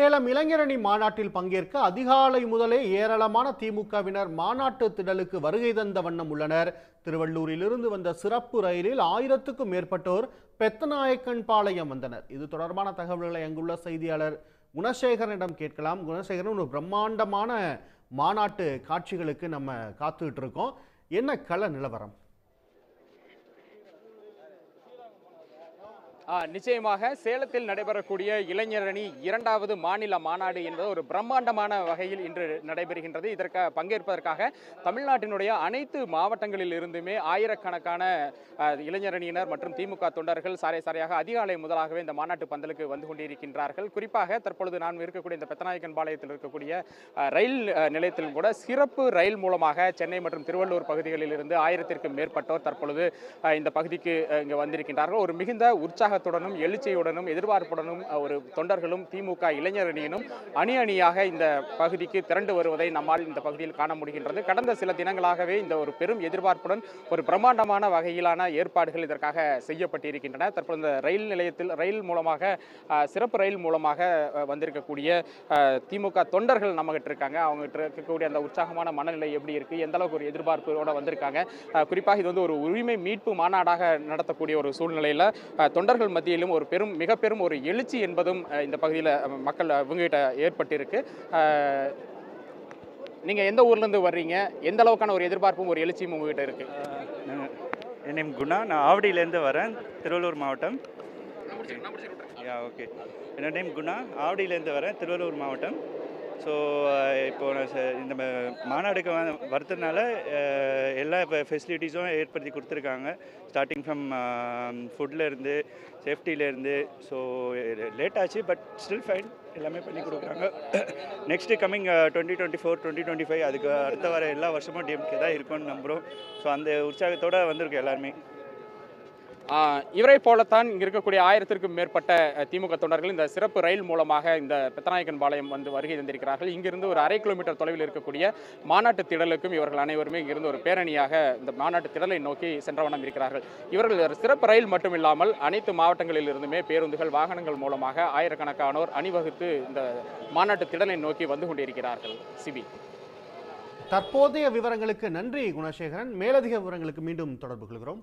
சேலம் இளைஞரணி மாநாட்டில் பங்கேற்க அதிகாலை முதலே ஏராளமான திமுகவினர் மாநாட்டு திடலுக்கு வருகை தந்த வண்ணம் உள்ளனர். திருவள்ளூரிலிருந்து வந்த சிறப்பு ரயிலில் ஆயிரத்துக்கும் மேற்பட்டோர் பெத்தநாயக்கன் பாளையம் வந்தனர். இது தொடர்பான தகவல்களை அங்குள்ள செய்தியாளர் குணசேகரனிடம் கேட்கலாம். குணசேகரன் ஒரு பிரம்மாண்டமான மாநாட்டு காட்சிகளுக்கு நம்ம காத்துக்கிட்டு இருக்கோம். என்ன கள நிலவரம்? நிச்சயமாக சேலத்தில் நடைபெறக்கூடிய இளைஞரணி இரண்டாவது மாநில மாநாடு என்பது ஒரு பிரம்மாண்டமான வகையில் இன்று நடைபெறுகின்றது. இதற்கு பங்கேற்பதற்காக தமிழ்நாட்டினுடைய அனைத்து மாவட்டங்களில் இருந்துமே ஆயிரக்கணக்கான இளைஞரணியினர் மற்றும் திமுக தொண்டர்கள் சாரை சாரையாக அதிகாலை முதலாகவே இந்த மாநாட்டு பந்தலுக்கு வந்து கொண்டிருக்கின்றார்கள். குறிப்பாக தற்பொழுது நான் இருக்கக்கூடிய இந்த பெத்தநாயக்கன் பாளையத்தில் இருக்கக்கூடிய ரயில் நிலையத்தில் கூட சிறப்பு ரயில் மூலமாக சென்னை மற்றும் திருவள்ளூர் பகுதிகளில் இருந்து ஆயிரத்திற்கும் மேற்பட்டோர் தற்பொழுது இந்த பகுதிக்கு இங்கே வந்திருக்கின்றார்கள். ஒரு மிகுந்த உற்சாக உற்சாகத்துடனும் எழுச்சியுடனும் எதிர்பார்ப்புடனும் ஒரு தொண்டர்களும் திமுக இளைஞரணியினும் அணி அணியாக இந்த பகுதிக்கு திரண்டு வருவதை நம்மால் இந்த பகுதியில் காண முடிகின்றது. கடந்த சில தினங்களாகவே இந்த ஒரு பெரும் எதிர்பார்ப்புடன் ஒரு பிரம்மாண்டமான வகையிலான ஏற்பாடுகள் இதற்காக செய்யப்பட்டிருக்கின்றன. தற்போது இந்த ரயில் நிலையத்தில் ரயில் மூலமாக சிறப்பு ரயில் மூலமாக வந்திருக்கக்கூடிய திமுக தொண்டர்கள் நம்மகிட்ட இருக்காங்க. அவங்ககிட்ட இருக்கக்கூடிய அந்த உற்சாகமான மனநிலை எப்படி இருக்கு? எந்த அளவுக்கு ஒரு எதிர்பார்ப்போட வந்திருக்காங்க? குறிப்பாக இது வந்து ஒரு உரிமை மீட்பு மாநாடாக நடத்தக்கூடிய ஒரு சூழ்நிலையில் தொண்டர்கள் மத்தியிலும் ஒரு பெரும் மிக பெரும் ஒரு எழுச்சி என்பதும் இந்த பகுதியில் மக்கள் இவங்ககிட்ட ஏற்பட்டிருக்கு. ஆ, நீங்க எந்த ஊர்ல இருந்து வர்றீங்க? எந்த அளவுக்கான ஒரு எதிர்பார்ப்பும் ஒரு எழுச்சியும் உங்ககிட்ட இருக்கு? என் நேம் குணா. நான் ஆவடியிலேருந்து வரேன் திருவள்ளூர் மாவட்டம். யா ஓகே என்னோட நேம் குணா. ஆவடியிலேருந்து வரேன் திருவள்ளூர் மாவட்டம். ஸோ uh, இப்போ நான் ச- இந்த மாநாடுக்கு வரதுனால எல்லா இப்போ ஃபெசிலிட்டிஸும் ஏற்படுத்தி கொடுத்துருக்காங்க. ஸ்டார்டிங் ஃப்ரம் ஃபுட்லேருந்து சேஃப்டிலேருந்து ஸோ லேட் ஆச்சு பட் ஸ்டில் ஃபைன் எல்லாமே பண்ணி கொடுக்குறாங்க. Next coming twenty twenty four twenty twenty five அதுக்கு அடுத்த வர எல்லா வருஷமும் டிஎம்கே தான் இருக்கும்னு நம்புகிறோம் ஸோ அந்த உற்சாகத்தோடு வந்திருக்கு எல்லாருமே. இவரை போலத்தான் இங்கே இருக்கக்கூடிய ஆயிரத்திற்கும் மேற்பட்ட திமுக தொண்டர்கள் இந்த சிறப்பு ரயில் மூலமாக இந்த பெத்தநாயக்கன் பாளையம் வந்து வருகை தந்திருக்கிறார்கள். இங்கிருந்து ஒரு அரை கிலோமீட்டர் தொலைவில் இருக்கக்கூடிய மாநாட்டு திடலுக்கும் இவர்கள் அனைவருமே இங்கிருந்து ஒரு பேரணியாக இந்த மாநாட்டு திடலை நோக்கி சென்றவனம் இருக்கிறார்கள். இவர்கள் சிறப்பு ரயில் மட்டும் இல்லாமல் அனைத்து மாவட்டங்களில் இருந்துமே பேருந்துகள் வாகனங்கள் மூலமாக ஆயிரக்கணக்கானோர் அணிவகுத்து இந்த மாநாட்டு திடலை நோக்கி வந்து கொண்டிருக்கிறார்கள். சிபி. தற்போதைய விவரங்களுக்கு நன்றி குணசேகரன். மேலதிக விவரங்களுக்கு மீண்டும் தொடர்பு கொள்கிறோம்.